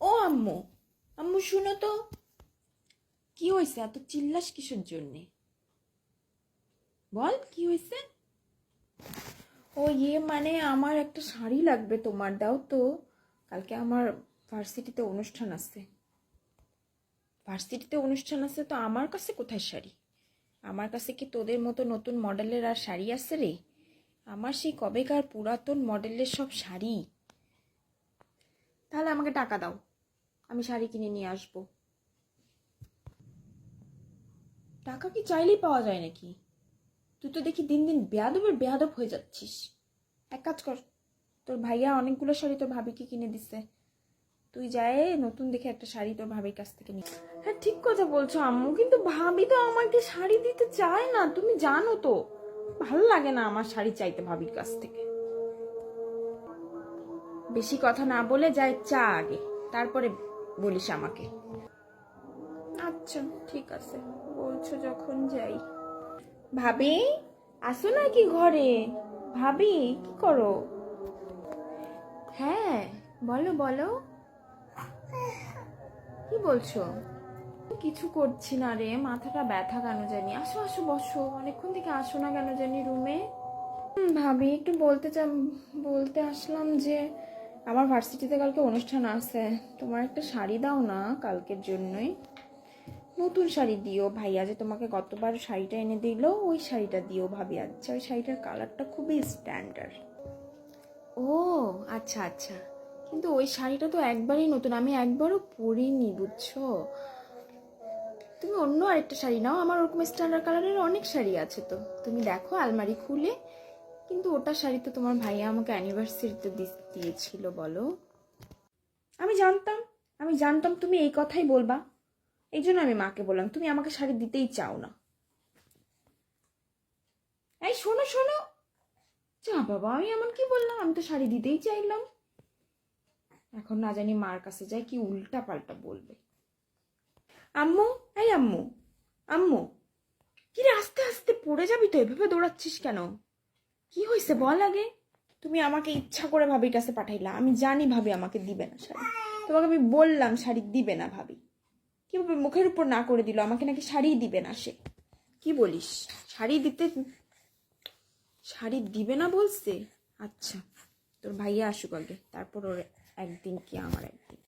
ও আম্মু আম্মু শুনো তো। কি হয়েছে? এত চিল্লাস কিসের জন্যে? বল, কি হয়েছে? ও ইয়ে মানে আমার একটা শাড়ি লাগবে তোমার, দাও তো। কালকে আমার ভার্সিটিতে অনুষ্ঠান আছে। ভার্সিটিতে অনুষ্ঠান আছে তো আমার কাছে কোথায় শাড়ি? আমার কাছে কি তোদের মতো নতুন মডেলের আর শাড়ি আছে রে? আমার সেই কবেকার পুরাতন মডেলের সব শাড়ি। তাহলে আমাকে টাকা দাও। আমি শাড়ি কিনে নিয়ে আসব। টাকা কি চাইলেই পাওয়া যায় নাকি? তুই তো দেখি দিন দিন বেয়াদবের বেয়াদব হয়ে যাচ্ছিস। এক কাজ কর, তোর ভাইয়া অনেকগুলো শাড়ি তোর ভাবিকে কিনে দিছে। তুই যায় নতুন দেখে একটা শাড়ি তোর ভাবির কাছ থেকে নিয়ে হ্যাঁ ঠিক কথা বলছো আম্মু, কিন্তু ভাবি তো আমাকে শাড়ি দিতে চায় না, তুমি জানো তো। ভালো লাগে না আমার শাড়ি চাইতে ভাবির কাছ থেকে। বেশি কথা না বলে যায় চা আগে, তারপরে বলিস আমাকে। আচ্ছা ঠিক আছে। বলছো যখন যাই। ভাবি আসো নাকি ঘরে? ভাবি কি করো? হ্যাঁ বলো বলো। কি বলছো? কিছু করছি না রে মাথাটা ব্যথা কেন জানি। আসো আসো বসো। অনেকক্ষণ থেকে আসো না কেন জানি রুমে। হুম, ভাবি একটু বলতে চাম বলতে আসলাম যে আমার ভার্সিটিতে কালকে অনুষ্ঠান আছে। তোমার একটা শাড়ি দাও না কালকের জন্যই। নতুন শাড়ি দিও ভাইয়া যে তোমাকে গতবার শাড়িটা এনে দিল, ওই শাড়িটা দিও ভাবি। আচ্ছা ওই শাড়িটার কালারটা খুবই স্ট্যান্ডার্ড ও আচ্ছা আচ্ছা। কিন্তু ওই শাড়িটা তো একবারই নতুন, আমি একবারও পরিনি, বুঝছ? তুমি অন্য আরেকটা শাড়ি নাও, আমার ওরকম স্ট্যান্ডার্ড কালারের অনেক শাড়ি আছে তো। তুমি দেখো, আলমারি খুলে কিন্তু ওটা শাড়ি তো তোমার ভাইয়া আমাকে অ্যানিভার্সারিতে দিয়েছিল, বলো। আমি জানতাম আমি জানতাম তুমি এই কথাই বলবা। এই জন্য আমি মাকে বললাম, তুমি আমাকে শাড়ি দিতেই চাও না। এই শোনো শোনো। যা বাবা, আমি এমন কি বললাম? আমি তো শাড়ি দিতেই চাইলাম। এখন না জানি মার কাছে যাই, কি উল্টা পাল্টা বলবে। আম্মু, এই আম্মু আম্মু কি রে আস্তে আস্তে পড়ে যাবি তো? এভাবে দৌড়াচ্ছিস কেন? কি হয়েছে বল আগে। তুমি আমাকে ইচ্ছা করে ভাবির কাছে পাঠাইলা। আমি জানি ভাবি আমাকে দিবে না শাড়ি। তোমাকে আমি বললাম শাড়ি দিবে না ভাবি। কীভাবে মুখের উপর না করে দিল? আমাকে নাকি শাড়ি দিবে না সে। কি বলিস? শাড়ি দিতে শাড়ি দিবে না বলছে? আচ্ছা তোর ভাইয়া আসুক আগে। তারপর ওর একদিন কি আমার একদিন।